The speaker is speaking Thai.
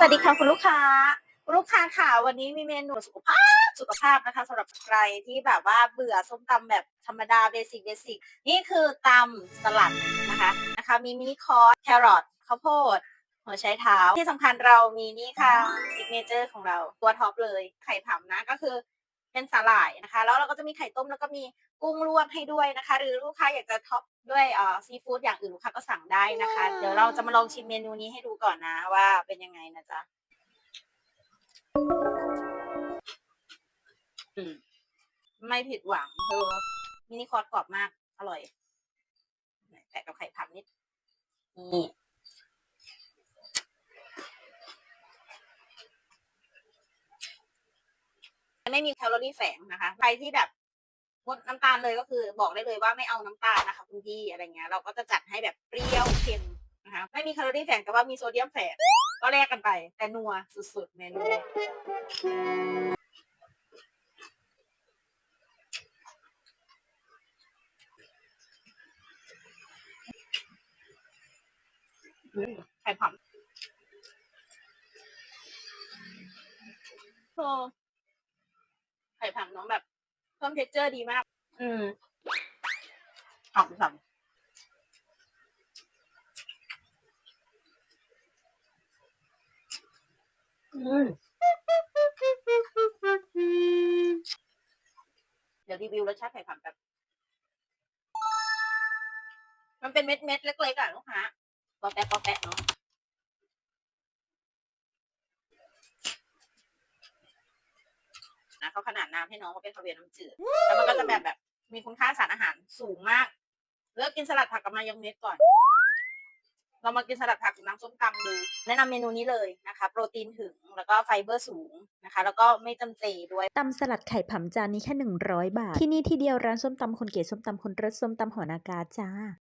สวัสดีค่ะคุณลูกค้าคุณลูกค้าค่ะวันนี้มีเมนูสุขภาพสุขภาพนะคะสำหรับใครที่แบบว่าเบื่อส้มตำแบบธรรมดาเบสิกเบสิกนี่คือตำสลัดนะคะนะคะ มีมินิคอร์สแครอทข้าวโพดหัวไชเท้าที่สำคัญเรามีนี่ค่ะซิกเนเจอร์ของเราตัวท็อปเลยไข่ผำนะก็คือ เป็นสาหร่ายนะคะ แล้วเราก็จะมีไข่ต้มแล้วก็มีกุ้งลวกให้ด้วยนะคะ หรือลูกค้าอยากจะท็อปด้วยเอ่อซีฟู้ดอย่างอื่นลูกค้าก็สั่งได้นะคะ เดี๋ยวเราจะมาลองชิมเมนูนี้ให้ดูก่อนนะว่าเป็นยังไงนะจ๊ะอืมไม่ผิดหวังคือมินิคอร์สกรอบมาก อร่อยแตะกับไข่ผำนิดนี่ ไม่มีแคลอรี่แฝงนะคะ ใครที่แบบงดน้ำตาลเลยก็คือบอกได้เลยว่าไม่เอาน้ำตาลนะคะคุณพี่อะไรเงี้ยเราก็จะจัดให้แบบเปรี้ยวเค็มนะคะไม่มีแคลอรี่แฝงแต่ว่ามีโซเดียมแฝงก็แลกกันไป แต่นัวสุดๆเมนูไข่ผำโอ้ ไข่ผำน้องแบบ เพิ่มเท็กเจอร์ดีมาก อืมหอมฉ่ำอืมเดี๋ยวรีวิวรสชาติไข่ผำแบบ มันเป็นเม็ดเม็ดๆเล็กๆอะลูกค้าปอแปะปอแปะเนาะนะเขาขนาดน้ำให้น้องเขาเป็นคาเวียร์น้ำจืด แล้วมันก็จะแบบแบบมีคุณค่าสารอาหารสูงมาก เลือกกินสลัดผักกับมายองเนสก่อน เรามากินสลัดผักกับน้ำส้มตำดู แนะนำเมนูนี้เลยนะคะ โปรตีนถึงแล้วก็ไฟเบอร์สูงนะคะ แล้วก็ไม่จำเจด้วยตำสลัดไข่ผำจานนี้แค่ 100 บาท ที่นี่ที่เดียวร้านส้มตำคนเก๋ส้มตำคนรสส้มตำหัวนากาจ้า